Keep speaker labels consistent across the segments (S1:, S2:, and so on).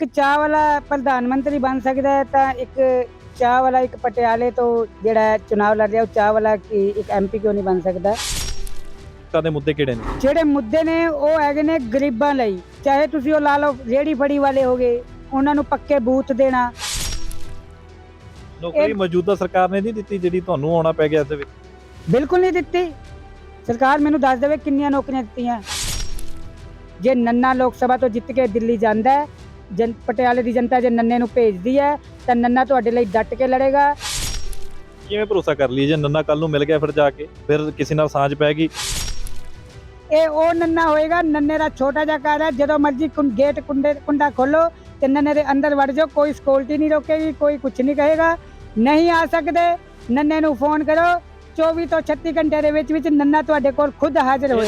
S1: ਇੱਕ ਚਾਹ ਵਾਲਾ ਪ੍ਰਧਾਨ ਮੰਤਰੀ ਬਣ ਸਕਦਾ ਹੈ ਤਾਂ ਇੱਕ ਚਾਹ ਵਾਲਾ ਇੱਕ ਪਟਿਆਲੇ ਤੋਂ ਜਿਹੜਾ ਹੈ ਚੁਣਾਵ ਲੜ ਰਿਹਾ ਉਹ ਚਾਹ ਵਾਲਾ ਕੀ ਇੱਕ ਐਮਪੀ ਕਿਉਂ ਨਹੀਂ ਬਣ ਸਕਦਾ?
S2: ਲੋਕਾਂ ਦੇ ਮੁੱਦੇ ਕਿਹੜੇ ਨੇ?
S1: ਜਿਹੜੇ ਮੁੱਦੇ ਨੇ ਉਹ ਹੈਗੇ ਨੇ ਗਰੀਬਾਂ ਲਈ। ਚਾਹੇ ਤੁਸੀਂ ਉਹ ਲਾ ਲਓ ਰੇੜੀ ਫੜੀ ਵਾਲੇ ਹੋਗੇ ਉਹਨਾਂ ਨੂੰ ਪੱਕੇ ਬੂਥ ਦੇਣਾ।
S2: ਨੌਕਰੀ
S1: ਇਹ-
S2: ਮੌਜੂਦਾ ਸਰਕਾਰ ਨੇ ਨਹੀਂ ਦਿੱਤੀ ਜਿਹੜੀ ਤੁਹਾਨੂੰ ਆਉਣਾ ਪੈ ਗਿਆ ਇਸ ਦੇ ਵਿੱਚ?
S1: ਬਿਲਕੁਲ ਨਹੀਂ ਦਿੱਤੀ। ਸਰਕਾਰ ਮੈਨੂੰ ਦੱਸ ਦੇਵੇ ਕਿੰਨੀਆਂ ਨੌਕਰੀਆਂ ਦਿੱਤੀਆਂ। ਜੇ ਨੰਨਾ ਲੋਕ ਸਭਾ ਤੋਂ ਜਿੱਤ ਕੇ ਦਿੱਲੀ ਜਾਂਦਾ ਹੈ ਜਨ ਪਟਿਆਲੇ ਦੀ ਜਨਤਾ ਜੇ ਨੰਨੇ ਨੂੰ ਭੇਜਦੀ ਹੈ ਤਾਂ ਨੰਨਾ ਤੁਹਾਡੇ ਲਈ ਡਟ ਕੇ ਲੜੇਗਾ।
S2: ਕਿਵੇਂ ਭਰੋਸਾ ਕਰ ਲਈ ਜੇ ਨੰਨਾ ਕੱਲ ਨੂੰ ਮਿਲ ਗਿਆ ਫਿਰ ਜਾ ਕੇ ਫਿਰ ਕਿਸੇ ਨਾਲ ਸਾਂਝ ਪੈ ਗਈ।
S1: ਇਹ ਉਹ ਨੰਨਾ ਹੋਏਗਾ ਨੰਨੇ ਦਾ ਛੋਟਾ ਜਿਹਾ ਘਰ ਹੈ ਜਦੋਂ ਮਰਜ਼ੀ ਕੁੰ- ਗੇਟ ਕੁੰਡੇ ਕੁੰਡਾ ਖੋਲੋ ਤੇ ਨੰਨੇ ਦੇ ਅੰਦਰ ਵੜ ਜਾਓ ਕੋਈ ਸਕਿਉਰਟੀ ਨਹੀਂ ਰੋਕੇਗੀ ਕੋਈ ਕੁਝ ਨਹੀਂ ਕਹੇਗਾ। ਨਹੀਂ ਆ ਸਕਦੇ ਨੰਨੇ ਨੂੰ ਫੋਨ ਕਰੋ 24 ਤੋਂ 36 ਘੰਟੇ ਦੇ ਵਿੱਚ ਵਿੱਚ ਨੰਨਾ ਤੁਹਾਡੇ ਕੋਲ ਖੁਦ ਹਾਜ਼ਰ ਹੋਏ।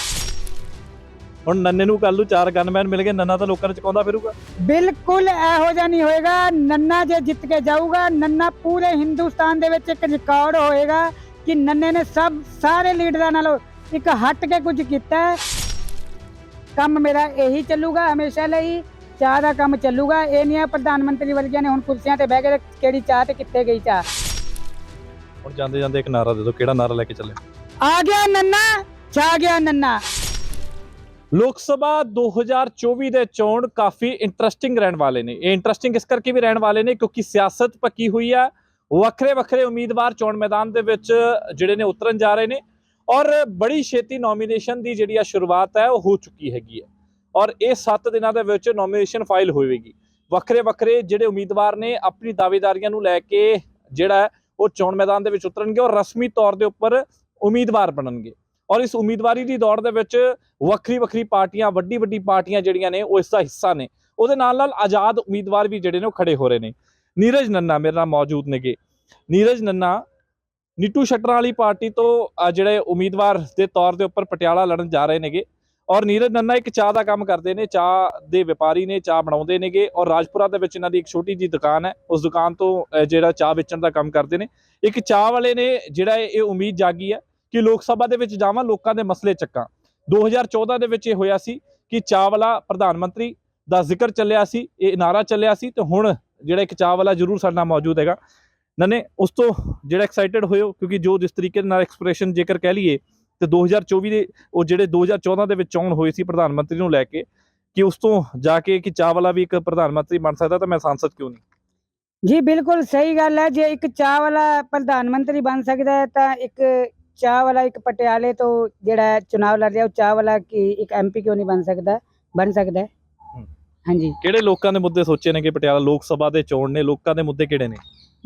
S2: ਹੁਣ ਨੰਨੇ ਨੂੰ ਕੱਲ ਨੂੰ ਚਾਰ ਗਨਮੈਨ ਮਿਲ ਗਏ ਨੰਨਾ ਤਾਂ ਲੋਕਾਂ ਨੂੰ ਚਕਾਉਂਦਾ ਫਿਰੂਗਾ।
S1: ਬਿਲਕੁਲ ਇਹੋ ਜਿਹਾ ਨਹੀਂ ਹੋਏਗਾ ਨੰਨਾ ਜੇ ਜਿੱਤ ਕੇ ਜਾਊਗਾ ਨੰਨਾ ਪੂਰੇ ਹਿੰਦੁਸਤਾਨ ਦੇ ਵਿੱਚ ਇੱਕ ਰਿਕਾਰਡ ਹੋਏਗਾ ਕਿ ਨੰਨੇ ਨੇ ਸਭ ਸਾਰੇ ਲੀਡਰਾਂ ਨਾਲੋਂ ਇੱਕ ਹਟ ਕੇ ਕੁਝ ਕੀਤਾ ਹੈ। ਕੰਮ ਮੇਰਾ ਇਹੀ ਚੱਲੂਗਾ ਹਮੇਸ਼ਾ ਲਈ ਚਾਹ ਦਾ ਕੰਮ ਚੱਲੂਗਾ। ਇਹ ਨਹੀਂ ਹੈ ਪ੍ਰਧਾਨ ਮੰਤਰੀ ਵਰਗਿਆਂ ਨੇ ਹੁਣ ਕੁਰਸੀਆਂ ਤੇ ਬਹਿ ਕੇ ਤੇ ਕਿਹੜੀ ਚਾਹ ਤੇ ਕਿੱਥੇ ਗਈ ਚਾਹ।
S2: ਹੁਣ ਜਾਂਦੇ ਜਾਂਦੇ ਇੱਕ ਨਾਰਾ ਦੇ ਦਿਓ ਕਿਹੜਾ ਨਾਰਾ ਲੈ ਕੇ ਚੱਲੇ?
S1: ਆ ਗਿਆ ਨੰਨਾ ਛਾ ਗਿਆ ਨੰਨਾ।
S2: ਲੋਕ ਸਭਾ 2024 ਦੇ ਚੋਣ ਕਾਫੀ ਇੰਟਰਸਟਿੰਗ ਰਹਿਣ ਵਾਲੇ ਨੇ। ਇਹ ਇੰਟਰਸਟਿੰਗ ਇਸ ਕਰਕੇ ਵੀ ਰਹਿਣ ਵਾਲੇ ਨੇ ਕਿਉਂਕਿ ਸਿਆਸਤ ਪੱਕੀ ਹੋਈ ਆ। ਵੱਖਰੇ ਵੱਖਰੇ ਉਮੀਦਵਾਰ ਚੋਣ ਮੈਦਾਨ ਦੇ ਵਿੱਚ ਜਿਹੜੇ ਨੇ ਉਤਰਨ ਜਾ ਰਹੇ ਨੇ। ਔਰ ਬੜੀ ਛੇਤੀ ਨੋਮੀਨੇਸ਼ਨ ਦੀ ਜਿਹੜੀ ਆ ਸ਼ੁਰੂਆਤ ਹੈ, ਉਹ ਹੋ ਚੁੱਕੀ ਹੈਗੀ ਹੈ। ਔਰ ਇਹ 7 ਦਿਨਾਂ ਦੇ ਵਿੱਚ ਨੋਮੀਨੇਸ਼ਨ ਫਾਈਲ ਹੋਵੇਗੀ। ਵੱਖਰੇ ਵੱਖਰੇ ਜਿਹੜੇ ਉਮੀਦਵਾਰ ਨੇ, ਆਪਣੀ ਦਾਅਵੇਦਾਰੀਆਂ ਨੂੰ ਲੈ ਕੇ ਜਿਹੜਾ ਉਹ ਚੋਣ ਮੈਦਾਨ ਦੇ ਵਿੱਚ ਉਤਰਨਗੇ ਔਰ ਰਸਮੀ ਤੌਰ ਦੇ ਉੱਪਰ ਉਮੀਦਵਾਰ ਬਣਨਗੇ। ਔਰ ਇਸ ਉਮੀਦਵਾਰੀ ਦੀ ਦੌੜ ਦੇ ਵਿੱਚ ਵੱਖਰੀ ਵੱਖਰੀ ਪਾਰਟੀਆਂ, ਵੱਡੀ ਵੱਡੀ ਪਾਰਟੀਆਂ ਜਿਹੜੀਆਂ ਨੇ, ਉਹ ਇਸ ਦਾ ਹਿੱਸਾ ਨੇ। ਉਹਦੇ ਨਾਲ ਨਾਲ ਆਜ਼ਾਦ ਉਮੀਦਵਾਰ ਵੀ ਜਿਹੜੇ ਨੇ, ਉਹ ਖੜੇ ਹੋ ਰਹੇ ਨੇ। ਨੀਰਜ ਨੰਨਾ ਮੇਰੇ ਨਾਲ ਮੌਜੂਦ ਨੇਗੇ। ਨੀਰਜ ਨੰਨਾ, ਨੀਟੂ ਸ਼ਟਰਾਂ ਵਾਲੀ ਪਾਰਟੀ ਤੋਂ ਜਿਹੜੇ ਉਮੀਦਵਾਰ ਦੇ ਤੌਰ ਦੇ ਉੱਪਰ ਪਟਿਆਲਾ ਲੜਨ ਜਾ ਰਹੇ ਨੇਗੇ। ਔਰ ਨੀਰਜ ਨੰਨਾ ਇੱਕ ਚਾਹ ਦਾ ਕੰਮ ਕਰਦੇ ਨੇ, ਚਾਹ ਦੇ ਵਪਾਰੀ ਨੇ, ਚਾਹ ਬਣਾਉਂਦੇ ਨੇਗੇ। ਔਰ ਰਾਜਪੁਰਾ ਦੇ ਵਿੱਚ ਇਹਨਾਂ ਦੀ ਇੱਕ ਛੋਟੀ ਜੀ ਦੁਕਾਨ ਹੈ। ਉਸ ਦੁਕਾਨ ਤੋਂ ਜਿਹੜਾ ਚਾਹ ਵੇਚਣ ਦਾ ਕੰਮ ਕਰਦੇ ਨੇ। ਇੱਕ ਚਾਹ ਵਾਲੇ ਨੇ, ਜਿਹੜਾ ਇਹ ਇਹ ਉਮੀਦ ਜਾਗੀ ਹੈ ਕਿ ਲੋਕ ਸਭਾ ਦੇ ਵਿੱਚ ਜਾਵਾਂ, ਲੋਕਾਂ ਦੇ ਮਸਲੇ ਚੱਕਾਂ। 2014 ਦੇ ਵਿੱਚ ਇਹ ਹੋਇਆ ਸੀ ਕਿ ਚਾਹ ਵਾਲਾ ਪ੍ਰਧਾਨ ਮੰਤਰੀ ਦਾ ਜ਼ਿਕਰ ਚੱਲਿਆ ਸੀ, ਇਹ ਨਾਰਾ ਚੱਲਿਆ ਸੀ ਤੇ ਹੁਣ ਜਿਹੜਾ ਇੱਕ ਚਾਹ ਵਾਲਾ ਜ਼ਰੂਰ ਸਾਡੇ ਨਾਲ ਮੌਜੂਦ ਹੈਗਾ। ਨਨੇ, ਉਸ ਤੋਂ ਜਿਹੜਾ ਐਕਸਾਈਟਡ ਹੋਇਓ ਕਿਉਂਕਿ ਜੋ ਜਿਸ ਤਰੀਕੇ ਨਾਲ ਐਕਸਪ੍ਰੈਸ਼ਨ ਜੇਕਰ ਕਹਿ ਲਈਏ, ਤੇ 2024 ਦੇ ਉਹ ਜਿਹੜੇ 2014 ਦੇ ਵਿੱਚ ਚੋਣ ਹੋਈ ਸੀ ਪ੍ਰਧਾਨ ਮੰਤਰੀ ਨੂੰ ਲੈ ਕੇ, ਕਿ ਉਸ ਤੋਂ ਜਾ ਕੇ ਕਿ ਚਾਹ ਵਾਲਾ ਵੀ ਇੱਕ ਪ੍ਰਧਾਨ ਮੰਤਰੀ ਬਣ ਸਕਦਾ ਤਾਂ ਮੈਂ ਸੰਸਦ ਕਿਉਂ ਨਹੀਂ?
S1: ਜੀ, ਬਿਲਕੁਲ ਸਹੀ ਗੱਲ ਹੈ। ਜੇ ਇੱਕ ਚਾਹ ਵਾਲਾ ਪ੍ਰਧਾਨ ਮੰਤਰੀ ਬਣ ਸਕਦਾ ਹੈ ਤਾਂ ਇੱਕ ਚਾਹ ਵਾਲਾ ਇੱਕ ਪਟਿਆਲੇ ਤੋਂ ਜਿਹੜਾ ਚੁਣਾਵ ਲੜ ਰਿਹਾ ਉਹ ਚਾਹ ਵਾਲਾ ਕੀ ਇੱਕ ਐਮਪੀ ਕਿਉਂ ਨਹੀਂ ਬਣ ਸਕਦਾ? ਬਣ ਸਕਦਾ ਹੈ?
S2: ਹੂੰ।
S1: ਹਾਂਜੀ।
S2: ਕਿਹੜੇ ਲੋਕਾਂ ਦੇ ਮੁੱਦੇ ਸੋਚੇ ਨੇ ਕਿ ਪਟਿਆਲਾ ਲੋਕ ਸਭਾ ਦੇ ਚੋਣ ਨੇ? ਲੋਕਾਂ ਦੇ ਮੁੱਦੇ ਕਿਹੜੇ ਨੇ?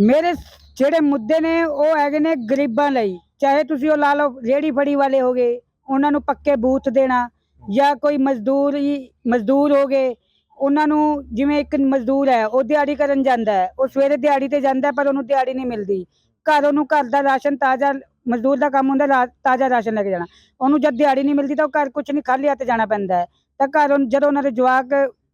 S1: ਮੇਰੇ ਜਿਹੜੇ ਮੁੱਦੇ ਨੇ ਉਹ ਹੈਗੇ ਨੇ ਗਰੀਬਾਂ ਲਈ। ਚਾਹੇ ਤੁਸੀਂ ਉਹ ਲਾ ਲਓ ਰੇੜੀ ਫੜੀ ਵਾਲੇ ਹੋਗੇ ਉਹਨਾਂ ਨੂੰ ਪੱਕੇ ਬੂਥ ਦੇਣਾ ਜਾਂ ਕੋਈ ਮਜ਼ਦੂਰ ਹੀ ਮਜ਼ਦੂਰ ਹੋਗੇ ਉਹਨਾਂ ਨੂੰ ਜਿਵੇਂ ਇੱਕ ਮਜ਼ਦੂਰ ਹੈ ਉਹ ਦਿਹਾੜੀ ਕਰਨ ਜਾਂਦਾ ਹੈ। ਉਹ ਸਵੇਰੇ ਦਿਹਾੜੀ ਤੇ ਜਾਂਦਾ ਹੈ, ਪਰ ਉਹਨੂੰ ਦਿਹਾੜੀ ਨਹੀਂ ਮਿਲਦੀ। ਘਰ ਉਹਨੂੰ ਘਰ ਦਾ ਰਾਸ਼ਨ ਤਾਜ਼ਾ ਮਜ਼ਦੂਰ ਦਾ ਕੰਮ ਹੁੰਦਾ ਰਾ- ਤਾਜ਼ਾ ਰਾਸ਼ਨ ਲੈ ਕੇ ਜਾਣਾ। ਉਹਨੂੰ ਜਦ ਦਿਹਾੜੀ ਨਹੀਂ ਮਿਲਦੀ ਤਾਂ ਉਹ ਘਰ ਕੁਝ ਨਹੀਂ ਖਾਲੀ ਹੱਥ ਜਾਣਾ ਪੈਂਦਾ ਹੈ। ਤਾਂ ਘਰ ਉਹਨ- ਜਦੋਂ ਉਹਨਾਂ ਦੇ ਜਵਾਕ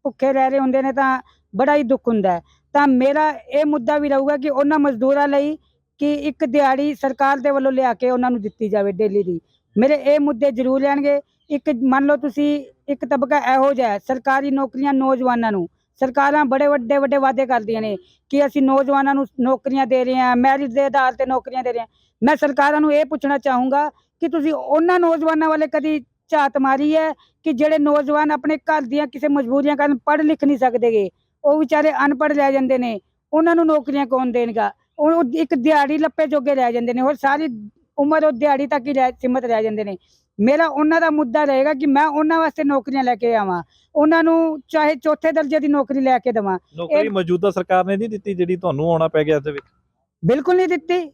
S1: ਭੁੱਖੇ ਰਹਿ ਰਹੇ ਹੁੰਦੇ ਨੇ ਤਾਂ ਬੜਾ ਹੀ ਦੁੱਖ ਹੁੰਦਾ ਹੈ। ਤਾਂ ਮੇਰਾ ਇਹ ਮੁੱਦਾ ਵੀ ਰਹੂਗਾ ਕਿ ਉਹਨਾਂ ਮਜ਼ਦੂਰਾਂ ਲਈ ਕਿ ਇੱਕ ਦਿਹਾੜੀ ਸਰਕਾਰ ਦੇ ਵੱਲੋਂ ਲਿਆ ਕੇ ਉਹਨਾਂ ਨੂੰ ਦਿੱਤੀ ਜਾਵੇ ਡੇਲੀ ਦੀ। ਮੇਰੇ ਇਹ ਮੁੱਦੇ ਜ਼ਰੂਰ ਲੈਣਗੇ। ਇੱਕ ਮੰਨ ਲਓ ਤੁਸੀਂ ਇੱਕ ਤਬਕਾ ਇਹੋ ਜਿਹਾ ਹੈ, ਸਰਕਾਰੀ ਨੌਕਰੀਆਂ ਨੌਜਵਾਨਾਂ ਨੂੰ। ਸਰਕਾਰਾਂ ਬੜੇ ਵੱਡੇ ਵੱਡੇ ਵਾਅਦੇ ਕਰਦੀਆਂ ਨੇ ਕਿ ਅਸੀਂ ਨੌਜਵਾਨਾਂ ਨੂੰ ਨੌਕਰੀਆਂ ਦੇ ਰਹੇ ਹਾਂ ਮੈਰਿਟ ਦੇ ਆਧਾਰ ਤੇ ਨੌਕਰੀਆਂ ਦੇ ਰਹੇ ਹਾਂ। ਮੈਂ ਸਰਕਾਰਾਂ ਨੂੰ ਇਹ ਪੁੱਛਣਾ ਚਾਹੂੰਗਾ ਕਿ ਤੁਸੀਂ ਉਹਨਾਂ ਨੌਜਵਾਨਾਂ ਵਾਲੇ ਕਦੀ ਝਾਤ ਮਾਰੀ ਹੈ ਕਿ ਜਿਹੜੇ ਨੌਜਵਾਨ ਆਪਣੇ ਘਰ ਦੀਆਂ ਕਿਸੇ ਮਜਬੂਰੀਆਂ ਕਾਰਨ ਪੜ੍ਹ ਲਿਖ ਨਹੀਂ ਸਕਦੇਗੇ? ਉਹ ਵਿਚਾਰੇ ਅਨਪੜ੍ਹ ਰਹਿ ਜਾਂਦੇ ਨੇ। ਉਹਨਾਂ ਨੂੰ ਨੌਕਰੀਆਂ ਕੌਣ ਦੇਣਗਾ? ਉਹ ਇੱਕ ਦਿਹਾੜੀ ਲੱਪੇ ਜੋਗੇ ਰਹਿ ਜਾਂਦੇ ਨੇ ਹੋਰ ਸਾਰੀ ਉਮਰ ਉਹ ਦਿਹਾੜੀ ਤੱਕ ਹੀ ਸੀਮਤ ਰਹਿ ਜਾਂਦੇ ਨੇ। ਮੇਰਾ ਉਹਨਾਂ ਦਾ ਮੁੱਦਾ ਰਹੇਗਾ ਕਿ ਮੈਂ ਉਹਨਾਂ ਵਾਸਤੇ ਨੌਕਰੀਆਂ ਲੈ ਕੇ ਆਵਾਂ। ਉਹਨਾਂ ਨੂੰ ਚਾਹੇ ਚੌਥੇ ਦਰਜੇ ਦੀ ਨੌਕਰੀ ਲੈ ਕੇ ਦੇਵਾਂ।
S2: ਨੌਕਰੀ ਮੌਜੂਦਾ ਸਰਕਾਰ ਨੇ ਨਹੀਂ ਦਿੱਤੀ ਜਿਹੜੀ ਤੁਹਾਨੂੰ ਆਉਣਾ ਪੈ ਗਿਆ ਇਸ ਦੇ ਵਿੱਚ?
S1: ਬਿਲਕੁਲ ਨਹੀਂ ਦਿੱਤੀ।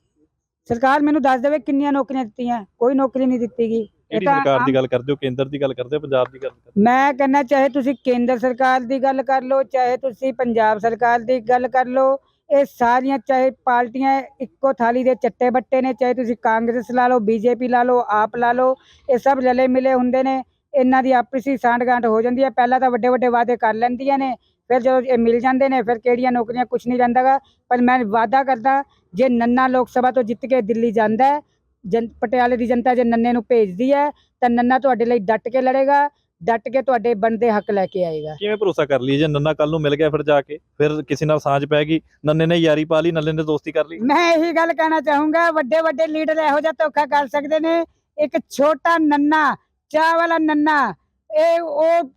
S1: ਸਰਕਾਰ ਮੈਨੂੰ ਦੱਸ ਦੇਵੇ ਕਿੰਨੀਆਂ ਨੌਕਰੀਆਂ ਦਿੱਤੀਆਂ ਕੋਈ ਨੌਕਰੀ ਨਹੀਂ ਦਿੱਤੀਗੀ।
S2: ਕਿਹੜੀ
S1: ਤਾਂ
S2: ਸਰਕਾਰ ਦੀ ਗੱਲ ਕਰਦੇ ਹੋ? ਕੇਂਦਰ ਦੀ ਗੱਲ ਕਰਦੇ ਹੋ? ਪੰਜਾਬ ਦੀ ਗੱਲ ਕਰਦੇ?
S1: ਮੈਂ ਕਹਿੰਦਾ ਚਾਹੇ ਤੁਸੀਂ ਕੇਂਦਰ ਸਰਕਾਰ ਦੀ ਗੱਲ ਕਰ ਲਓ ਚਾਹੇ ਤੁਸੀਂ ਪੰਜਾਬ ਸਰਕਾਰ ਦੀ ਗੱਲ ਕਰ ਲਓ ਇਹ ਸਾਰੀਆਂ ਚਾਹੇ ਪਾਰਟੀਆਂ ਇੱਕੋ ਥਾਲੀ ਦੇ ਚੱਟੇ ਬੱਟੇ ਨੇ ਚਾਹੇ ਤੁਸੀਂ ਕਾਂਗਰਸ ਲਾ ਲਓ ਬੀਜੇਪੀ ਲਾ ਲਓ ਆਪ ਲਾ ਲਓ ਇਹ ਸਭ ਰਲੇ ਮਿਲੇ ਹੁੰਦੇ ਨੇ। ਇਹਨਾਂ ਦੀ ਆਪਸੀ ਸਾਂਠ-ਗਾਂਠ ਹੋ ਜਾਂਦੀ ਹੈ। ਪਹਿਲਾਂ ਤਾਂ ਵੱਡੇ ਵੱਡੇ ਵਾਅਦੇ ਕਰ ਲੈਂਦੀਆਂ ਨੇ। ਫਿਰ ਜਦੋਂ ਇਹ ਮਿਲ ਜਾਂਦੇ ਨੇ ਫਿਰ ਕਿਹੜੀਆਂ ਨੌਕਰੀਆਂ ਕੁਝ ਨਹੀਂ ਰਹਿੰਦਾਗਾ ਪਰ ਮੈਂ ਵਾਅਦਾ ਕਰਦਾ ਜੇ ਨੰਨਾ ਲੋਕ ਸਭਾ ਤੋਂ ਜਿੱਤ ਕੇ ਦਿੱਲੀ ਜਾਂਦਾ ਜਨ ਪਟਿਆਲੇ ਦੀ ਜਨਤਾ ਜੇ ਨੰਨੇ ਨੂੰ ਭੇਜਦੀ ਹੈ ਤਾਂ ਨੰਨਾ ਤੁਹਾਡੇ ਲਈ ਡਟ ਕੇ ਲੜੇਗਾ ਡਟ ਕੇ ਤੁਹਾਡੇ ਬਣਦੇ ਹੱਕ ਲੈ ਕੇ ਆਏਗਾ।
S2: ਕਿਵੇਂ ਭਰੋਸਾ ਕਰ ਲਈ ਜੇ ਨੰਨਾ ਕੱਲ ਨੂੰ ਮਿਲ ਗਿਆ ਫਿਰ ਜਾ ਕੇ ਫਿਰ ਕਿਸੇ ਨਾਲ ਸਾਂਝ ਪੈ ਗਈ ਨੰਨੇ ਨੇ ਯਾਰੀ ਪਾ ਲਈ ਨੰਨੇ ਨੇ ਦੋਸਤੀ ਕਰ ਲਈ।
S1: ਮੈਂ ਇਹੀ ਗੱਲ ਕਹਿਣਾ ਚਾਹੂੰਗਾ ਵੱਡੇ ਵੱਡੇ ਲੀਡਰ ਇਹੋ ਜਿਹਾ ਧੋਖਾ ਕਰ ਸਕਦੇ ਨੇ। ਇੱਕ ਛੋਟਾ ਨੰਨਾ ਚਾਹ ਵਾਲਾ ਨੰਨਾ ਇਹ ਉਹ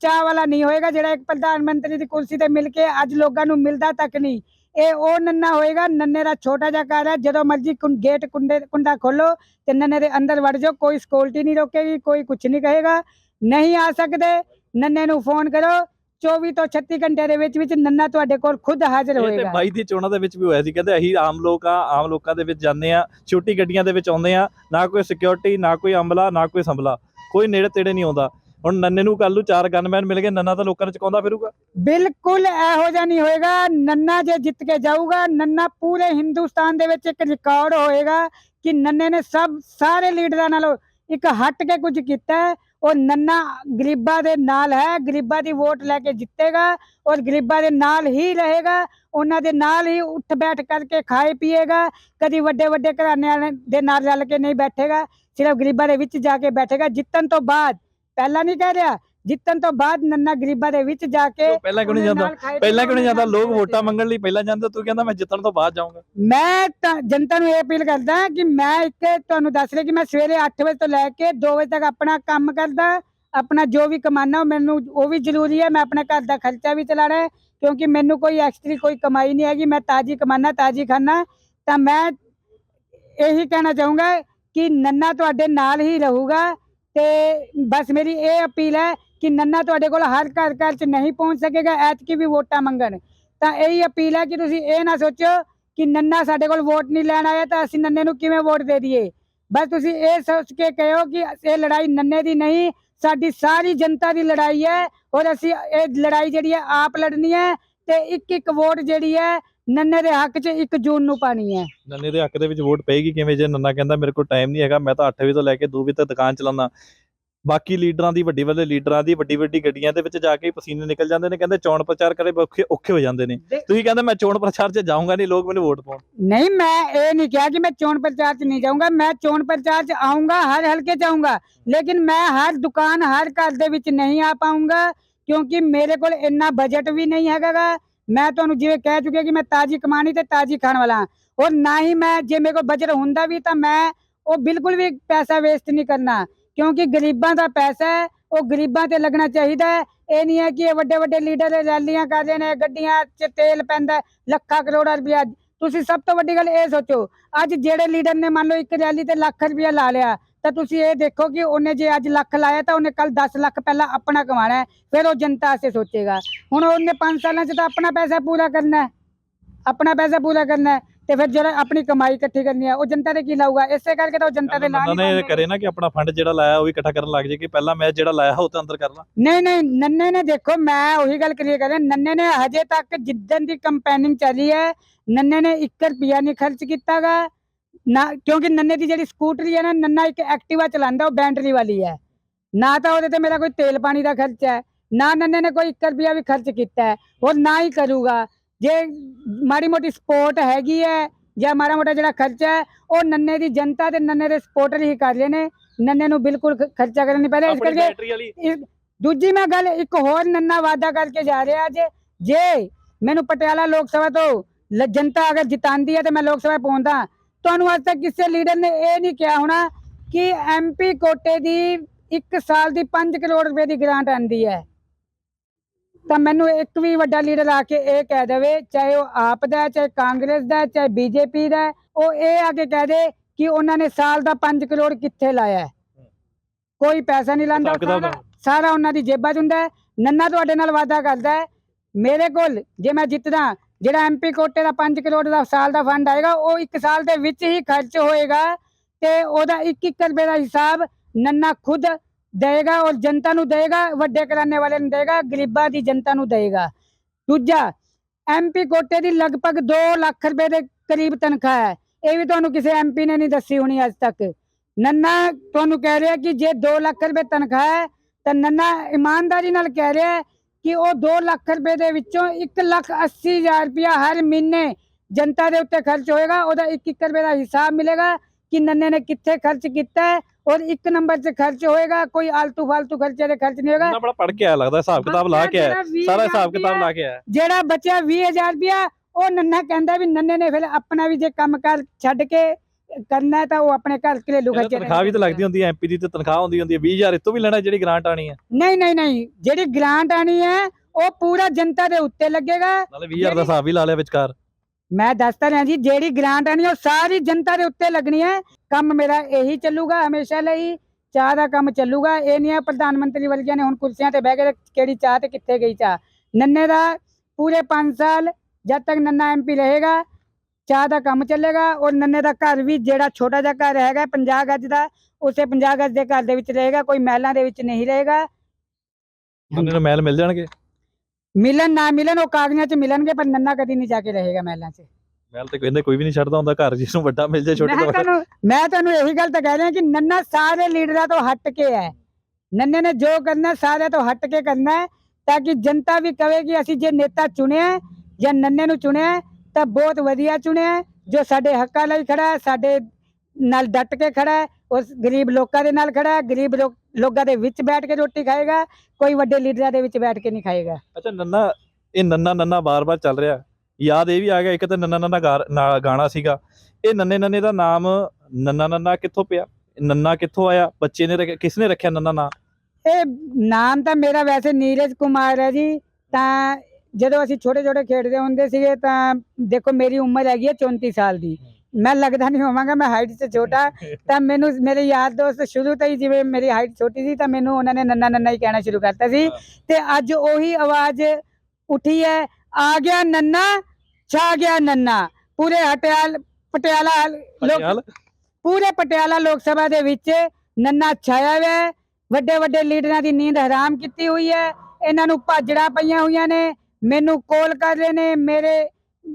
S1: ਚਾਹ ਵਾਲਾ ਨਹੀਂ ਹੋਏਗਾ ਜਿਹੜਾ ਇੱਕ ਪ੍ਰਧਾਨ ਮੰਤਰੀ ਦੀ ਕੁਰਸੀ ਤੇ ਮਿਲ ਕੇ ਅੱਜ ਲੋਕਾਂ ਨੂੰ ਮਿਲਦਾ ਤੱਕ ਨਹੀਂ। ਇਹ ਉਹ ਨੰਨਾ ਹੋਏਗਾ ਨੰਨੇ ਦਾ ਛੋਟਾ ਜਿਹਾ ਘਰ ਹੈ ਜਦੋਂ ਮਰਜ਼ੀ ਗੇਟ ਕੁੰਡੇ ਕੁੰਡਾ ਖੋਲੋ ਤੇ ਨੰਨੇ ਦੇ ਅੰਦਰ ਵੜ ਜਾਓ ਕੋਈ ਸਕਿਉਰਟੀ ਨਹੀਂ ਰੋਕੇਗੀ ਕੋਈ ਕੁਝ ਨਹੀਂ ਕਹੇਗਾ ਨਹੀਂ ਆ ਸਕਦੇ। ਨੰਨੇ ਨੂੰ ਫੋਨ ਕਰੋ 24 ਤੋਂ 36 ਘੰਟੇ ਦੇ ਵਿੱਚ ਵਿੱਚ ਨੰਨਾ ਤੁਹਾਡੇ ਕੋਲ ਖੁਦ ਹਾਜ਼ਰ
S2: ਇਹ ਤੇ
S1: ਹੋਏਗਾ।
S2: ਬਾਈ ਦੀ ਚੋਣਾਂ ਦੇ ਵਿੱਚ ਵੀ ਹੋਇਆ ਸੀ ਕਹਿੰਦੇ ਅਸੀਂ ਆਮ ਲੋਕ ਆ ਆਮ ਲੋਕਾਂ ਦੇ ਵਿੱਚ ਜਾਂਦੇ ਆ ਛੋਟੀ ਗੱਡੀਆਂ ਦੇ ਵਿੱਚ ਆਉਂਦੇ ਆ ਨਾ ਕੋਈ ਸਿਕਿਉਰਿਟੀ ਨਾ ਕੋਈ ਅਮਲਾ ਨਾ ਕੋਈ ਸੰਭਲਾ ਕੋਈ ਨੇੜੇ ਤੇੜੇ ਨਹੀਂ ਆਉਂਦਾ। ਹੁਣ ਨੰਨੇ ਨੂੰ ਕੱਲ ਨੂੰ ਚਾਰ ਗਨਮੈਨ ਮਿਲ ਗਏ, ਨੰਨਾ ਤਾਂ ਲੋਕਾਂ ਨੂੰ ਚਕਾਉਂਦਾ ਫਿਰੂਗਾ।
S1: ਬਿਲਕੁਲ ਇਹੋ ਜਿਹਾ ਨਹੀਂ ਹੋਏਗਾ। ਨੰਨਾ ਜੇ ਜਿੱਤ ਕੇ ਜਾਊਗਾ, ਨੰਨਾ ਪੂਰੇ ਹਿੰਦੁਸਤਾਨ ਦੇ ਵਿੱਚ ਇੱਕ ਰਿਕਾਰਡ ਹੋਏਗਾ ਕਿ ਨੰਨੇ ਨੇ ਸਭ, ਸਾਰੇ ਲੀਡਰਾਂ ਨਾਲੋਂ ਇੱਕ ਹਟ ਕੇ ਕੁਝ ਕੀਤਾ ਔਰ ਨੰਨਾ ਗਰੀਬਾਂ ਦੇ ਨਾਲ ਹੈ, ਗਰੀਬਾਂ ਦੀ ਵੋਟ ਲੈ ਕੇ ਜਿੱਤੇਗਾ ਔਰ ਗਰੀਬਾਂ ਦੇ ਨਾਲ ਹੀ ਰਹੇਗਾ। ਉਹਨਾਂ ਦੇ ਨਾਲ ਹੀ ਉੱਠ ਬੈਠ ਕਰਕੇ ਖਾਏ ਪੀਏਗਾ। ਕਦੀ ਵੱਡੇ ਵੱਡੇ ਘਰਾਣਿਆਂ ਦੇ ਨਾਲ ਰਲ ਕੇ ਨਹੀਂ ਬੈਠੇਗਾ। ਸਿਰਫ ਗਰੀਬਾਂ ਦੇ ਵਿੱਚ ਜਾ ਕੇ ਬੈਠੇਗਾ। ਜਿੱਤਣ ਤੋਂ ਬਾਅਦ ਪਹਿਲਾਂ ਨਹੀਂ ਕਹਿ ਰਿਹਾ ਜਿੱਤਣ ਤੋਂ ਬਾਅਦ ਨੰਨਾ ਗਰੀਬਾਂ ਦੇ ਵਿੱਚ ਜਾ ਕੇ
S2: ਪਹਿਲਾਂ ਕਿਉਂ ਨਹੀਂ ਜਾਂਦਾ? ਪਹਿਲਾਂ ਕਿਉਂ ਨਹੀਂ ਜਾਂਦਾ? ਲੋਕ ਵੋਟਾਂ ਮੰਗਣ ਲਈ ਪਹਿਲਾਂ ਜਾਂਦੇ ਤੂੰ ਕਹਿੰਦਾ ਮੈਂ ਜਿੱਤਣ ਤੋਂ ਬਾਅਦ ਜਾਊਂਗਾ।
S1: ਮੈਂ ਤਾਂ ਜਨਤਾ ਨੂੰ ਇਹ ਅਪੀਲ ਕਰਦਾ ਕਿ ਮੈਂ ਇੱਕ ਤੁਹਾਨੂੰ ਦੱਸ ਰਿਹਾ ਕਿ ਮੈਂ ਸਵੇਰੇ 8 ਵਜੇ ਤੋਂ ਲੈ ਕੇ 2 ਵਜੇ ਤੱਕ ਆਪਣਾ ਕੰਮ ਕਰਦਾ ਆਪਣਾ ਜੋ ਵੀ ਕਮਾਨਾ ਮੈਨੂੰ ਉਹ ਵੀ ਜ਼ਰੂਰੀ ਹੈ ਮੈਂ ਆਪਣੇ ਘਰ ਦਾ ਖਰਚਾ ਵੀ ਚਲਾਣਾ ਹੈ ਕਿਉਂਕਿ ਮੈਨੂੰ ਕੋਈ ਐਕਸਟਰੀ ਕੋਈ ਕਮਾਈ ਨਹੀਂ ਹੈਗੀ ਮੈਂ ਤਾਜੀ ਕਮਾਨਾ ਤਾਜੀ ਖਾਣਾ ਤਾਂ ਮੈਂ ਇਹੀ ਕਹਿਣਾ ਚਾਹੂੰਗਾ ਕਿ ਨੰਨਾ ਤੁਹਾਡੇ ਨਾਲ ਹੀ ਰਹੂਗਾ ਤੇ ਬਸ ਮੇਰੀ ਇਹ ਅਪੀਲ ਹੈ ਕਿ ਨੰਨਾ ਤੁਹਾਡੇ ਕੋਲ ਹਰ ਘਰ ਘਰ ਚ ਨਹੀਂ ਪਹੁੰਚ ਸਕੇਗਾ, ਐਤਕੀ ਵੀ ਵੋਟਾਂ ਮੰਗਣ। ਤਾਂ ਇਹੀ ਅਪੀਲ ਹੈ ਕਿ ਤੁਸੀਂ ਇਹ ਨਾ ਸੋਚੋ ਕਿ ਨੰਨਾ ਸਾਡੇ ਕੋਲ ਵੋਟ ਨਹੀਂ ਲੈਣ ਆਇਆ ਤਾਂ ਅਸੀਂ ਨੰਨੇ ਨੂੰ ਕਿਵੇਂ ਵੋਟ ਦੇ ਦਈਏ। ਬਸ ਤੁਸੀਂ ਇਹ ਸੋਚ ਕੇ ਕਹਿਓ ਕਿ ਇਹ ਲੜਾਈ ਨੰਨੇ ਦੀ ਨਹੀਂ, ਸਾਡੀ ਸਾਰੀ ਜਨਤਾ ਦੀ ਲੜਾਈ ਹੈ ਔਰ ਅਸੀਂ ਇਹ ਲੜਾਈ ਜਿਹੜੀ ਹੈ ਆਪ ਲੜਨੀ ਹੈ ਤੇ ਇੱਕ ਇੱਕ ਵੋਟ ਜਿਹੜੀ ਹੈ ਨੰਨੇ ਦੇ ਹੱਕ 'ਚ 1 ਜੂਨ ਨੂੰ ਪਾਣੀ ਹੈ।
S2: ਨੰਨੇ ਦੇ ਹੱਕ ਦੇ ਵਿੱਚ ਵੋਟ ਪਏਗੀ ਕਿਵੇਂ? ਜੇ ਨੰਨਾ ਕਹਿੰਦਾ ਮੇਰੇ ਕੋਲ ਟਾਈਮ ਨਹੀਂ ਹੈਗਾ ਮੈਂ ਤਾਂ 8 ਵਜੇ ਤੋਂ ਲੈ ਕੇ 2 ਵਜੇ ਤੱਕ ਦੁਕਾਨ ਚਲਾਉਂਦਾ। ਬਾਕੀ ਲੀਡਰਾਂ ਦੀ ਵੱਡੀ ਵੱਡੇ ਲੀਡਰਾਂ ਦੀ ਵੱਡੀ ਵੱਡੀ ਗੱਡੀਆਂ ਦੇ ਵਿੱਚ ਜਾ ਕੇ ਪਸੀਨੇ ਨਿਕਲ ਜਾਂਦੇ ਨੇ ਕਹਿੰਦੇ ਚੋਣ ਪ੍ਰਚਾਰ ਕਰੇ ਔਖੇ ਔਖੇ ਹੋ ਜਾਂਦੇ ਨੇ। ਤੁਸੀਂ ਕਹਿੰਦੇ ਮੈਂ ਚੋਣ ਪ੍ਰਚਾਰ 'ਚ ਜਾਊਂਗਾ ਨਹੀਂ ਲੋਕ ਮੈਨੂੰ ਵੋਟ ਪਾਉਣ।
S1: ਨਹੀਂ ਮੈਂ ਇਹ ਨਹੀਂ ਕਿਹਾ ਕਿ ਮੈਂ ਚੋਣ ਪ੍ਰਚਾਰ 'ਚ ਨਹੀਂ ਜਾਊਂਗਾ ਮੈਂ ਚੋਣ ਪ੍ਰਚਾਰ 'ਚ ਆਊਂਗਾ ਹਰ ਹਲਕੇ 'ਚ ਆਊਂਗਾ। ਲੇਕਿਨ ਮੈਂ ਹਰ ਦੁਕਾਨ ਹਰ ਘਰ ਦੇ ਵਿੱਚ ਨਹੀਂ ਆ ਪਾਊਂਗਾ ਕਿਉਂਕਿ ਮੇਰੇ ਕੋਲ ਇੰਨਾ ਬਜਟ ਵੀ ਨਹੀਂ ਹੈਗਾ। ਮੈਂ ਤੁਹਾਨੂੰ ਜਿਵੇਂ ਕਹਿ ਚੁੱਕਿਆ ਕਿ ਮੈਂ ਤਾਜੀ ਕਮਾਣੀ ਤੇ ਤਾਜੀ ਖਾਣ ਵਾਲਾ ਔਰ ਨਾ ਹੀ ਮੈਂ, ਜੇ ਮੇਰੇ ਕੋਲ ਬਜਟ ਹੁੰਦਾ ਵੀ ਤਾਂ ਮੈਂ ਉਹ ਬਿਲਕੁਲ ਵੀ ਪੈਸਾ ਵੇਸਟ ਨਹੀਂ ਕਰਨਾ। ਕਿਉਂਕਿ ਗਰੀਬਾਂ ਦਾ ਪੈਸਾ ਹੈ, ਉਹ ਗਰੀਬਾਂ ਤੇ ਲੱਗਣਾ ਚਾਹੀਦਾ ਹੈ। ਇਹ ਨਹੀਂ ਹੈ ਕਿ ਇਹ ਵੱਡੇ ਵੱਡੇ ਲੀਡਰ ਰੈਲੀਆਂ ਕਰਦੇ ਨੇ, ਗੱਡੀਆਂ 'ਚ ਤੇਲ ਪੈਂਦਾ ਲੱਖਾਂ ਕਰੋੜਾਂ ਰੁਪਇਆ। ਤੁਸੀਂ ਸਭ ਤੋਂ ਵੱਡੀ ਗੱਲ ਇਹ ਸੋਚੋ, ਅੱਜ ਜਿਹੜੇ ਲੀਡਰ ਨੇ ਮੰਨ ਲਓ ਇੱਕ ਰੈਲੀ ਤੇ ਲੱਖ ਰੁਪਇਆ ਲਾ ਲਿਆ ਤਾਂ ਤੁਸੀਂ ਇਹ ਦੇਖੋ ਕਿ ਉਹਨੇ ਜੇ ਅੱਜ ਲੱਖ ਲਾਇਆ ਤਾਂ ਉਹਨੇ ਕੱਲ 10 ਲੱਖ ਪਹਿਲਾਂ ਆਪਣਾ ਕਮਾਣਾ ਹੈ ਫਿਰ ਉਹ ਜਨਤਾ ਵਾਸਤੇ ਸੋਚੇਗਾ। ਹੁਣ ਉਹਨੇ 5 ਸਾਲਾਂ 'ਚ ਤਾਂ ਆਪਣਾ ਪੈਸਾ ਪੂਰਾ ਕਰਨਾ ਹੈ ਆਪਣਾ ਪੈਸਾ ਪੂਰਾ ਕਰਨਾ ਹੈ ਤੇ ਫਿਰ ਜਿਹੜਾ ਆਪਣੀ ਕਮਾਈ ਇਕੱਠੀ ਕਰਨੀ ਹੈ ਉਹ ਜਨਤਾ ਤੇ ਕੀ ਲਾਊਗਾ? ਇਸੇ ਕਰਕੇ ਤਾਂ ਉਹ ਜਨਤਾ ਦੇ ਹੀ
S2: ਨੇ
S1: ਬਣਦੇ
S2: ਕਰੇ ਨਾ ਕਿ ਆਪਣਾ ਫੰਡ ਜਿਹੜਾ ਲਾਇਆ ਉਹ ਵੀ ਇਕੱਠਾ ਕਰਨ ਲੱਗ ਜੇ ਕਿ ਪਹਿਲਾਂ ਮੈਂ ਜਿਹੜਾ ਲਾਇਆ ਉਹ ਤਾਂ ਅੰਦਰ ਕਰ ਲਾਂ।
S1: ਨਹੀਂ ਨਹੀਂ ਨੰਨੇ ਨੇ ਦੇਖੋ ਮੈਂ ਉਹੀ ਗੱਲ ਕਲੀਅਰ ਕਰ ਰਿਹਾ ਨੰਨੇ ਨੇ ਹਜੇ ਤੱਕ ਜਿੱਦਣ ਦੀ ਕੰਪੇਨਿੰਗ ਚੱਲੀ ਹੈ ਨੰਨੇ ਨੇ 1 ਰੁਪਿਆ ਨਹੀਂ ਖਰਚ ਕੀਤਾਗਾ। ਨਾ ਕਿਉਂਕਿ ਨੰਨੇ ਦੀ ਜਿਹੜੀ ਸਕੂਟਰੀ ਹੈ ਨਾ ਨੰਨਾ ਇੱਕ ਐਕਟਿਵਾ ਚਲਾਉਂਦਾ ਉਹ ਬੈਟਰੀ ਵਾਲੀ ਹੈ। ਨਾ ਤਾਂ ਉਹਦੇ ਤੇ ਮੇਰਾ ਕੋਈ ਤੇਲ ਪਾਣੀ ਦਾ ਖਰਚਾ ਹੈ ਨਾ ਨੰਨੇ ਨੇ ਕੋਈ 1 ਰੁਪਿਆ ਵੀ ਖਰਚ ਕੀਤਾ ਹੈ ਔਰ ਨਾ ਹੀ ਕਰੂਗਾ। ਜੇ ਮਾੜੀ ਮੋਟੀ ਸਪੋਰਟ ਹੈਗੀ ਹੈ ਜਾਂ ਮਾੜਾ ਮੋਟਾ ਜਿਹੜਾ ਖਰਚਾ ਹੈ ਉਹ ਨੰਨੇ ਦੀ ਜਨਤਾ ਤੇ ਨੰਨੇ ਦੇ ਸਪੋਰਟਰ ਹੀ ਕਰ ਰਹੇ ਨੇ। ਨੰਨੇ ਨੂੰ ਬਿਲਕੁਲ ਖਰਚਾ ਕਰਨ ਨਹੀਂ ਪੈਂਦਾ ਇਸ ਕਰਕੇ ਦੂਜੀ ਮੈਂ ਗੱਲ ਇੱਕ ਹੋਰ ਨੰਨਾ ਵਾਅਦਾ ਕਰਕੇ ਜਾ ਰਿਹਾ ਜੇ ਜੇ ਮੈਨੂੰ ਪਟਿਆਲਾ ਲੋਕ ਸਭਾ ਤੋਂ ਜਨਤਾ ਅਗਰ ਜਿਤਾਂਦੀ ਹੈ ਤੇ ਮੈਂ ਲੋਕ ਸਭਾ ਪਹੁੰਚਦਾ ਤੁਹਾਨੂੰ ਅੱਜ ਤੱਕ ਕਿਸੇ ਲੀਡਰ ਨੇ ਇਹ ਨਹੀਂ ਕਿਹਾ ਹੋਣਾ ਕਿ ਐਮਪੀ ਕੋਟੇ ਦੀ ਇੱਕ ਸਾਲ ਦੀ 5 ਕਰੋੜ ਰੁਪਏ ਦੀ ਗ੍ਰਾਂਟ ਆਂਦੀ ਹੈ। ਤਾਂ ਮੈਨੂੰ ਇੱਕ ਵੀ ਵੱਡਾ ਲੀਡਰ ਆ ਕੇ ਇਹ ਕਹਿ ਦੇਵੇ ਚਾਹੇ ਉਹ ਆਪ ਦਾ ਚਾਹੇ ਕਾਂਗਰਸ ਦਾ ਚਾਹੇ ਬੀਜੇਪੀ ਦਾ ਉਹ ਇਹ ਆ ਕੇ ਕਹਿ ਦੇ ਕਿ ਉਹਨਾਂ ਨੇ ਸਾਲ ਦਾ 5 ਕਰੋੜ ਕਿੱਥੇ ਲਾਇਆ ਕੋਈ ਪੈਸਾ ਨਹੀਂ ਲਾਂਦਾ ਸਾਰਾ- ਉਹਨਾਂ ਦੀ ਜੇਬਾਂ 'ਚ ਹੁੰਦਾ ਨੰਨਾ ਤੁਹਾਡੇ ਨਾਲ ਵਾਅਦਾ ਕਰਦਾ ਹੈ। ਮੇਰੇ ਕੋਲ ਜੇ ਮੈਂ ਜਿੱਤਦਾ ਜਿਹੜਾ ਐਮਪੀ ਕੋਟੇ ਦਾ 5 ਕਰੋੜ ਦਾ ਸਾਲ ਦਾ ਫੰਡ ਆਏਗਾ, ਉਹ ਇੱਕ ਸਾਲ ਦੇ ਵਿੱਚ ਹੀ ਖਰਚ ਹੋਏਗਾ ਤੇ ਉਹਦਾ 1-1 ਰੁਪਏ ਦਾ ਹਿਸਾਬ ਨੰਨਾ ਖੁਦ ਦੇਗਾ ਔਰ ਜਨਤਾ ਨੂੰ ਦੇਗਾ ਵੱਡੇ ਕਰਾਨੇ ਵਾਲੇ ਨੂੰ ਦੇਗਾ ਗਰੀਬਾਂ ਦੀ ਜਨਤਾ ਨੂੰ ਦੇਗਾ ਦੂਜਾ ਐਮਪੀ ਕੋਟੇ ਦੀ ਲਗਭਗ 2 ਲੱਖ ਰੁਪਏ ਦੇ ਕਰੀਬ ਤਨਖਾਹ ਹੈ। ਇਹ ਵੀ ਤੁਹਾਨੂੰ ਕਿਸੇ ਐਮਪੀ ਨੇ ਨਹੀਂ ਦੱਸੀ ਹੋਣੀ ਅੱਜ ਤੱਕ। ਨੰਨਾ ਤੁਹਾਨੂੰ ਕਹਿ ਰਿਹਾ ਕਿ ਜੇ 2 ਲੱਖ ਰੁਪਏ ਤਨਖਾਹ ਹੈ, ਤਾਂ ਨੰਨਾ ਇਮਾਨਦਾਰੀ ਨਾਲ ਕਹਿ ਰਿਹਾ ਕਿ ਉਹ 2 ਲੱਖ ਰੁਪਏ ਦੇ ਵਿੱਚੋਂ 1 ਲੱਖ 80 ਹਜ਼ਾਰ ਰੁਪਇਆ ਹਰ ਮਹੀਨੇ ਜਨਤਾ ਦੇ ਉੱਤੇ ਖਰਚ ਹੋਏਗਾ ਉਹਦਾ 1 1 ਰੁਪਏ ਦਾ ਹਿਸਾਬ ਮਿਲੇਗਾ ਕਿ ਨੰਨੇ ਨੇ ਕਿੱਥੇ ਖਰਚ ਕੀਤਾ ਹੈ ਔਰ ਇੱਕ ਨੰਬਰ 'ਚ ਖਰਚ ਹੋਏਗਾ ਕੋਈ ਆਲਤੂ ਫਾਲਤੂ ਖਰਚੇ ਦੇ ਖਰਚ ਨਹੀਂ ਹੋਏਗਾ।
S2: ਨਾ ਬੜਾ ਪੜ ਕੇ ਆਇਆ ਲੱਗਦਾ ਹਿਸਾਬ ਕਿਤਾਬ ਲਾ ਕੇ
S1: ਵੀਹ
S2: ਸਾਰਾ ਹਿਸਾਬ ਕਿਤਾਬ ਲਾ ਕੇ ਆਇਆ।
S1: ਜਿਹੜਾ ਬਚਿਆ 20000 ਰੁਪਇਆ ਉਹ ਨੰਨਾ ਕਹਿੰਦਾ ਵੀ ਨੰਨੇ ਨੇ ਫਿਰ ਆਪਣਾ ਵੀ ਜੇ ਕੰਮ ਕਰ ਛੱਡ ਕੇ ਕਰਨਾ ਤਾਂ ਉਹ ਆਪਣੇ ਘਰ ਘਰੇਲੂ ਖਰਚੇ
S2: ਤਨਖਾਹ ਵੀ ਤਾਂ ਲੱਗਦੀ ਹੁੰਦੀ ਹੈ ਐਮਪੀ ਦੀ ਤੇ ਤਨਖਾਹ ਹੁੰਦੀ ਹੁੰਦੀ ਹੈ 20000 ਇਤੋਂ ਵੀ ਲੈਣਾ ਜਿਹੜੀ ਗ੍ਰਾਂਟ ਆਣੀ ਹੈ
S1: ਨਹੀਂ ਨਹੀਂ ਨਹੀਂ ਜਿਹੜੀ ਗ੍ਰਾਂਟ ਆਣੀ ਹੈ ਉਹ ਪੂਰਾ ਜਨਤਾ ਦੇ ਉੱਤੇ ਲੱਗੇਗਾ।
S2: ਨਾਲੇ 20000 ਦਾ ਹਿਸਾਬ ਵੀ ਲਾ ਲਿਆ ਵਿਚਕਾਰ।
S1: ਮੈਂ ਦੱਸਦਾ ਰਿਹਾ ਜੀ ਜਿਹੜੀ ਗ੍ਰਾਂਟ ਆਣੀ ਉਹ ਸਾਰੀ ਜਨਤਾ ਦੇ ਉੱਤੇ ਲੱਗਣੀ ਹੈ ਕੰਮ ਮੇਰਾ ਇਹੀ ਚੱਲੂਗਾ ਹਮੇਸ਼ਾ ਲਈ ਚਾਹ ਦਾ ਕੰਮ ਚੱਲੂਗਾ। ਇਹ ਨਹੀਂ ਹੈ ਪ੍ਰਧਾਨ ਮੰਤਰੀ ਵਰਗਿਆਂ ਨੇ ਹੁਣ ਕੁਰਸੀਆਂ ਤੇ ਬਹਿ ਕੇ ਕਿਹੜੀ ਚਾਹ ਤੇ ਕਿੱਥੇ ਗਈ ਚਾਹ। ਨੰਨੇ ਦਾ ਪੂਰੇ 5 ਸਾਲ ਜਦ ਤੱਕ ਨੰਨਾ ਐਮਪੀ ਰਹੇਗਾ ਚਾਹ ਦਾ ਕੰਮ ਚੱਲੇਗਾ ਔਰ ਨੰਨੇ ਦਾ ਘਰ ਵੀ ਜਿਹੜਾ ਛੋਟਾ ਜਿਹਾ ਘਰ ਹੈਗਾ 50 ਗੱਜ ਦਾ ਉਸੇ 50 ਗੱਜ ਦੇ ਘਰ ਦੇ ਵਿੱਚ ਰਹੇਗਾ ਕੋਈ ਮਹਿਲਾਂ ਦੇ ਵਿੱਚ ਨਹੀਂ ਰਹੇਗਾ।
S2: ਉਹਨਾਂ ਨੂੰ ਮਹਿਲ ਮਿਲ ਜਾਣਗੇ?
S1: ਮਿਲਣ ਨਾ ਮਿਲਣ ਉਹ ਕਾਗਜ਼ਾਂ 'ਚ ਮਿਲਣਗੇ ਪਰ ਨੰਨਾ ਕਦੀ ਨਹੀਂ ਜਾ ਕੇ ਰਹੇਗਾ ਮਹਿਲਾਂ 'ਚ।
S2: ਮਹਿਲ ਤੇ ਕਹਿੰਦੇ ਕੋਈ ਵੀ ਨਹੀਂ ਛੱਡਦਾ ਹੁੰਦਾ ਘਰ ਜਿਸ ਨੂੰ ਵੱਡਾ ਮਿਲ ਜਾਏ ਛੋਟੇ
S1: ਮੈਂ
S2: ਤੋਂ
S1: ਤੁਹਾਨੂੰ ਮੈਂ ਤੁਹਾਨੂੰ ਇਹੀ ਗੱਲ ਤਾਂ ਕਹਿ ਰਿਹਾ ਕਿ ਨੰਨਾ ਸਾਰੇ ਲੀਡਰਾਂ ਤੋਂ ਹਟ ਕੇ ਹੈ। ਨੰਨੇ ਨੇ ਜੋ ਕਰਨਾ ਸਾਰਿਆਂ ਤੋਂ ਹਟ ਕੇ ਕਰਨਾ ਹੈ ਤਾਂ ਕਿ ਜਨਤਾ ਵੀ ਕਵੇ ਕਿ ਅਸੀਂ ਜੇ ਨੇਤਾ ਚੁਣਿਆ ਹੈ ਜਾਂ ਨੰਨੇ ਨੂੰ ਚੁਣਿਆ ਹੈ, ਤਾਂ ਬਹੁਤ ਵਧੀਆ ਚੁਣਿਆ ਜੋ ਸਾਡੇ ਹੱਕਾਂ ਲਈ ਖੜਾ ਹੈ ਸਾਡੇ ਨਾਲ ਡਟ ਕੇ ਖੜਾ ਹੈ ਉਸ ਗਰੀਬ ਲੋਕਾਂ ਦੇ ਨਾਲ ਖੜਾ ਹੈ ਗਰੀਬ ਲੋਕ- ਦੇ ਵਿੱਚ ਬੈਠ ਕੇ ਰੋਟੀ ਖਾਏਗਾ ਕੋਈ ਵੱਡੇ ਲੀਡਰਾਂ ਦੇ ਵਿੱਚ ਬੈਠ ਕੇ ਨਹੀਂ ਖਾਏਗਾ।
S2: ਅੱਛਾ ਨੰਨਾ ਇਹ ਨੰਨਾ ਨੰਨਾ ਬਾਰ-ਬਾਰ ਚੱਲ ਰਿਹਾ। ਯਾਦ ਇਹ ਵੀ ਆ ਗਿਆ ਇੱਕ ਤਾਂ ਨੰਨਾ ਨੰਨਾ ਗਾਣਾ ਸੀਗਾ। ਇਹ ਨੰਨੇ ਨੰਨੇ ਦਾ ਨਾਮ ਨੰਨਾ ਨੰਨਾ ਕਿੱਥੋਂ ਪਿਆ? ਨੰਨਾ ਕਿੱਥੋਂ ਆਇਆ? ਬੱਚੇ ਨੇ ਰੱਖਿਆ- ਕਿਸ ਨੇ ਰੱਖਿਆ ਨੰਨਾ ਨਾਂ
S1: ਇਹ ਨਾਮ ਤਾਂ ਮੇਰਾ ਵੈਸੇ ਨੀਰਜ ਕੁਮਾਰ ਹੈ ਜੀ ਤਾਂ ਜਦੋਂ ਅਸੀਂ ਛੋਟੇ ਛੋਟੇ ਖੇਡਦੇ ਹੁੰਦੇ ਸੀਗੇ ਤਾਂ ਦੇਖੋ ਮੇਰੀ ਉਮਰ ਹੈਗੀ ਹੈ 34 ਸਾਲ ਦੀ। ਮੈਂ ਲੱਗਦਾ ਨਹੀਂ ਹੋਵਾਂਗਾ ਮੈਂ ਹਾਈਟ 'ਚ ਛੋਟਾ। ਤਾਂ ਮੈਨੂੰ ਮੇਰੇ ਯਾਰ ਦੋਸਤ ਸ਼ੁਰੂ ਤੋਂ ਹੀ ਜਿਵੇਂ ਮੇਰੀ ਹਾਈਟ ਛੋਟੀ ਸੀ ਤਾਂ ਮੈਨੂੰ ਉਹਨਾਂ ਨੇ ਨੰਨਾ ਨੰਨਾ ਹੀ ਕਹਿਣਾ ਸ਼ੁਰੂ ਕਰਤਾ ਸੀ। ਤੇ ਅੱਜ ਉਹੀ ਆਵਾਜ਼ ਉੱਠੀ ਹੈ ਆ ਗਿਆ ਨੰਨਾ ਛਾ ਗਿਆ ਨੰਨਾ। ਪੂਰੇ ਹਟਿਆਲ ਪਟਿਆਲਾ ਲੋਕ ਪੂਰੇ ਪਟਿਆਲਾ ਲੋਕ ਸਭਾ ਦੇ ਵਿੱਚ ਨੰਨਾ ਛਾਇਆ ਹੋਇਆ ਵੱਡੇ ਵੱਡੇ ਲੀਡਰਾਂ ਦੀ ਨੀਂਦ ਹਰਾਮ ਕੀਤੀ ਹੋਈ ਹੈ। ਇਹਨਾਂ ਨੂੰ ਭਾਜੜਾ ਪਈਆਂ ਹੋਈਆਂ ਨੇ। ਮੈਨੂੰ ਕਾਲ ਕਰ ਰਹੇ ਨੇ ਮੇਰੇ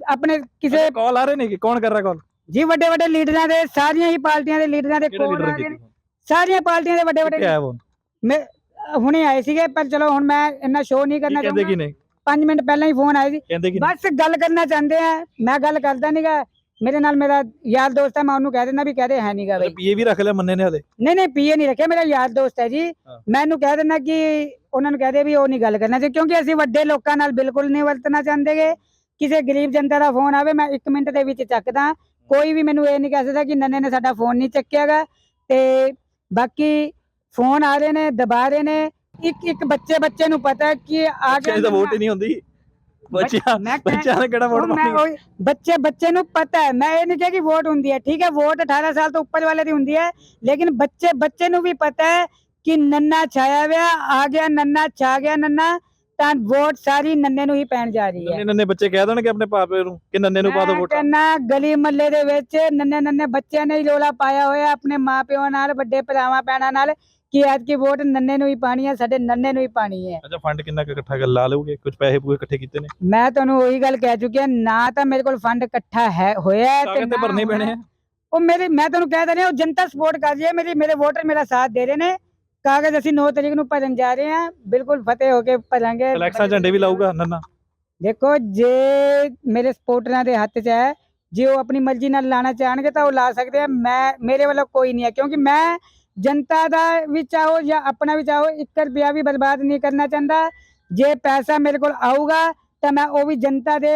S1: ਆਪਣੇ ਕਿਸੇ
S2: ਕਾਲ ਆ ਰਹੇ ਨੇ ਕਿ? ਕੌਣ ਕਰ ਰਿਹਾ ਕਾਲ
S1: ਜੀ ਵੱਡੇ ਵੱਡੇ ਲੀਡਰਾਂ ਦੇ ਸਾਰੀਆਂ ਹੀ ਪਾਰਟੀਆਂ ਦੇ ਲੀਡਰਾਂ ਦੇ
S2: ਲੀਡਰ
S1: ਆ ਰਹੇ ਨੇ। ਸਾਰੀਆਂ ਪਾਰਟੀਆਂ ਦੇ ਵੱਡੇ ਵੱਡੇ
S2: ਆਇਆ ਉਹ
S1: ਮੈਂ ਹੁਣੇ ਆਏ ਸੀਗੇ ਪਰ ਚਲੋ ਹੁਣ ਮੈਂ ਇੰਨਾ ਸ਼ੋਅ ਨਹੀਂ ਕਰਨਾ
S2: ਕਹਿੰਦੇ ਕੀ
S1: ਚਾਹੁੰਦਾ।
S2: ਨੇ
S1: 5 ਮਿੰਟ ਪਹਿਲਾਂ ਹੀ ਫੋਨ ਆਇਆ ਸੀ? ਬਸ ਗੱਲ ਕਰਨਾ ਚਾਹੁੰਦੇ ਆ। ਮੈਂ ਗੱਲ ਕਰਦਾ ਨਹੀਂਗਾ ਮੇਰੇ ਨਾਲ ਮੇਰਾ ਯਾਰ ਦੋਸਤ ਹੈ ਮੈਂ ਉਹਨੂੰ ਕਹਿ ਦਿੰਦਾ ਵੀ ਕਹਦੇ ਹੈ ਨਹੀਂਗਾ ਬਈ।
S2: ਪੀਏ ਵੀ ਰੱਖ ਲਿਆ ਮੰਨੇ ਨੇ ਹਲੇ?
S1: ਨਹੀਂ ਨਹੀਂ ਪੀਏ ਨਹੀਂ ਰੱਖਿਆ ਮੇਰਾ ਯਾਰ ਦੋਸਤ ਹੈ ਜੀ। ਮੈਂ ਇਹਨੂੰ ਕਹਿ ਦਿੰਦਾ ਕਿ ਉਹਨਾਂ ਨੂੰ ਕਹਦੇ ਵੀ ਉਹ ਨਹੀਂ ਗੱਲ ਕਰਨਾ ਚਾਹੀਦੀ ਕਿਉਂਕਿ ਅਸੀਂ ਵੱਡੇ ਲੋਕਾਂ ਨਾਲ ਬਿਲਕੁਲ ਨਹੀਂ ਵਰਤਣਾ ਚਾਹੁੰਦੇਗੇ ਕਿਸੇ ਗਰੀਬ ਜਨਤਾ ਦਾ ਫੋਨ ਆਵੇ ਮੈਂ 1 ਮਿੰਟ ਦੇ ਵਿੱਚ ਚੱਕਦਾ। ਕੋਈ ਵੀ ਮੈਨੂੰ ਇਹ ਨਹੀਂ ਕਹਿ ਸਕਦਾ ਕਿ ਨੰਨੇ ਨੇ ਸਾਡਾ ਫੋਨ ਨਹੀਂ ਚੱਕਿਆਗਾ ਤੇ ਬਾਕੀ ਫੋਨ ਆ ਰਹੇ ਨੇ ਦਬਾ ਰਹੇ ਨੇ। ਇੱਕ ਇੱਕ ਬੱਚੇ ਬੱਚੇ ਨੂੰ ਪਤਾ ਕਿ ਆ ਗਿਆ
S2: ਤਾਂ ਵੋਟ ਹੀ। ਨਹੀਂ ਹੁੰਦੀ। ਬੱਚਿਆਂ ਬੱਚਿਆਂ ਨੇ ਕਿਹੜਾ ਵੋਟ
S1: ਉਹੀ- ਬੱਚੇ ਬੱਚੇ ਨੂੰ ਪਤਾ ਹੈ। ਮੈਂ ਇਹ ਨਹੀਂ ਕਿਹਾ ਕਿ ਵੋਟ ਹੁੰਦੀ ਹੈ। ਠੀਕ ਹੈ ਵੋਟ 18 ਸਾਲ ਤੋਂ ਉੱਪਰ ਵਾਲੇ ਦੀ ਹੁੰਦੀ ਹੈ। ਲੇਕਿਨ ਬੱਚੇ ਬੱਚੇ ਨੂੰ ਵੀ ਪਤਾ ਹੈ ਕਿ ਨੰਨਾ ਛਾਇਆ ਹੋਇਆ ਆ ਗਿਆ ਨੰਨਾ ਛਾ ਗਿਆ ਨੰਨਾ ਤਾਂ ਵੋਟ ਸਾਰੀ ਨੰਨੇ ਨੂੰ ਹੀ ਪੈਣ ਜਾ ਰਹੀ ਹੈ।
S2: ਨੰਨੇ ਨੰਨੇ ਬੱਚੇ ਕਹਿ ਦੇਣਗੇ ਆਪਣੇ ਪਾਪੇ ਨੂੰ ਕਿ ਨੰਨੇ ਨੂੰ ਪਾ
S1: ਮੈਂ
S2: ਵੋਟ।
S1: ਕਹਿੰਦਾ ਗਲੀ ਮੱਲੇ ਦੇ ਵਿੱਚ ਨੰਨੇ ਨੰਨੇ ਬੱਚਿਆਂ ਨੇ ਹੀ ਰੋਲਾ ਪਾਇਆ ਹੋਇਆ ਆਪਣੇ ਮਾਪਿਆਂ ਨਾਲ ਵੱਡੇ ਭਰਾਵਾਂ ਭੈਣਾਂ ਨਾਲ ਕਿ ਅੱਜ ਕੀ ਵੋਟ ਨੰਨੇ ਨੂੰ ਹੀ ਪਾਣੀ ਹੈ ਸਾਡੇ ਨੰਨੇ ਨੂੰ ਹੀ ਪਾਣੀ ਹੈ।
S2: ਅੱਛਾ ਫੰਡ ਕਿੰਨਾ ਕੁ ਇਕੱਠਾ ਕਰ ਲਾ ਲਓਗੇ ਕੁਝ ਪੈਸੇ ਪੂਏ ਇਕੱਠੇ ਕੀਤੇ ਨੇ?
S1: ਮੈਂ ਤੁਹਾਨੂੰ ਉਹੀ ਗੱਲ ਕਹਿ ਚੁੱਕਿਆ ਨਾ ਤਾਂ ਮੇਰੇ ਕੋਲ ਫੰਡ ਇਕੱਠਾ ਹੈ ਹੋਇਆ ਹੈ
S2: ਕਾਗਜ਼ ਤੇ
S1: ਨਾ
S2: ਭਰਨੇ ਪੈਣੇ। ਆ।
S1: ਉਹ ਮੇਰੇ ਮੈਂ ਤੁਹਾਨੂੰ ਕਹਿ ਦਿੰਦਾ ਉਹ ਜਨਤਾ ਸਪੋਰਟ ਕਰ ਰਹੀ ਹੈ ਮੇਰੀ ਮੇਰੇ ਵੋਟਰ ਮੇਰਾ ਸਾਥ ਦੇ ਰਹੇ ਨੇ ਕਾਗਜ਼ ਅਸੀਂ 9 ਤਰੀਕ ਨੂੰ ਭਰਨ ਜਾ ਰਹੇ ਹਾਂ ਬਿਲਕੁਲ ਫਤਿਹ ਹੋ ਕੇ ਭਰਾਂਗੇ।
S2: ਇਲੈਕਸ਼ਨ ਝੰਡੇ ਵੀ ਲਾਊਗਾ ਨੰਨਾ?
S1: ਦੇਖੋ ਜੇ ਮੇਰੇ ਸਪੋਰਟਰਾਂ ਦੇ ਹੱਥ 'ਚ ਹੈ ਜੇ ਉਹ ਆਪਣੀ ਮਰਜ਼ੀ ਨਾਲ ਲਾਣਾ ਚਾਹਣਗੇ ਤਾਂ ਉਹ ਲਾ ਸਕਦੇ ਆ। ਮੈਂ ਮੇਰੇ ਵੱਲੋਂ ਕੋਈ ਨਹੀਂ ਹੈ ਕਿਉਂਕਿ ਮੈਂ ਜਨਤਾ ਦਾ ਵੀ ਚਾਹੋ ਜਾਂ ਆਪਣਾ ਵੀ ਚਾਹੋ 1 ਰੁਪਿਆ ਵੀ ਬਰਬਾਦ ਨਹੀਂ ਕਰਨਾ ਚਾਹੁੰਦਾ। ਜੇ ਪੈਸਾ ਮੇਰੇ ਕੋਲ ਆਊਗਾ ਤਾਂ ਮੈਂ ਉਹ ਵੀ ਜਨਤਾ ਦੇ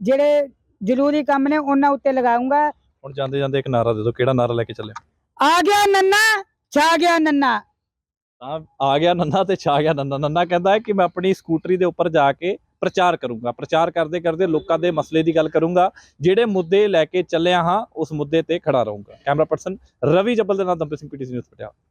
S1: ਜਿਹੜੇ ਜ਼ਰੂਰੀ ਕੰਮ ਨੇ ਉਹਨਾਂ ਉੱਤੇ ਲਗਾਉਂਗਾ
S2: ਹੁਣ ਜਾਂਦੇ ਜਾਂਦੇ ਇੱਕ ਨਾਰਾ ਦੇ ਦਿਓ ਕਿਹੜਾ ਨਾਰਾ ਲੈ ਕੇ ਚੱਲੇ?
S1: ਆ ਗਿਆ ਨੰਨਾ ਛਾ ਗਿਆ ਨੰਨਾ।
S2: ਤਾਂ ਆ ਗਿਆ ਨੰਨਾ ਤੇ ਛਾ ਗਿਆ ਨੰਨਾ। ਨੰਨਾ ਕਹਿੰਦਾ ਹੈ ਕਿ ਮੈਂ ਆਪਣੀ ਸਕੂਟਰੀ ਦੇ ਉੱਪਰ ਜਾ ਕੇ ਪ੍ਰਚਾਰ ਕਰੂੰਗਾ। ਪ੍ਰਚਾਰ ਕਰਦੇ ਕਰਦੇ ਲੋਕਾਂ ਦੇ ਮਸਲੇ ਦੀ ਗੱਲ ਕਰੂੰਗਾ। ਜਿਹੜੇ ਮੁੱਦੇ ਲੈ ਕੇ ਚੱਲਿਆ ਹਾਂ, ਉਸ ਮੁੱਦੇ ਤੇ ਖੜਾ ਰਹੂੰਗਾ। ਕੈਮਰਾ ਪਰਸਨ ਰਵੀ ਜੱਬਲ ਦੇ ਨਾਲ ਦੰਪੇ ਸਿੰਘ, ਪੀਟੀਸੀ ਨਿਊਜ਼ ਪਟਿਆਲਾ।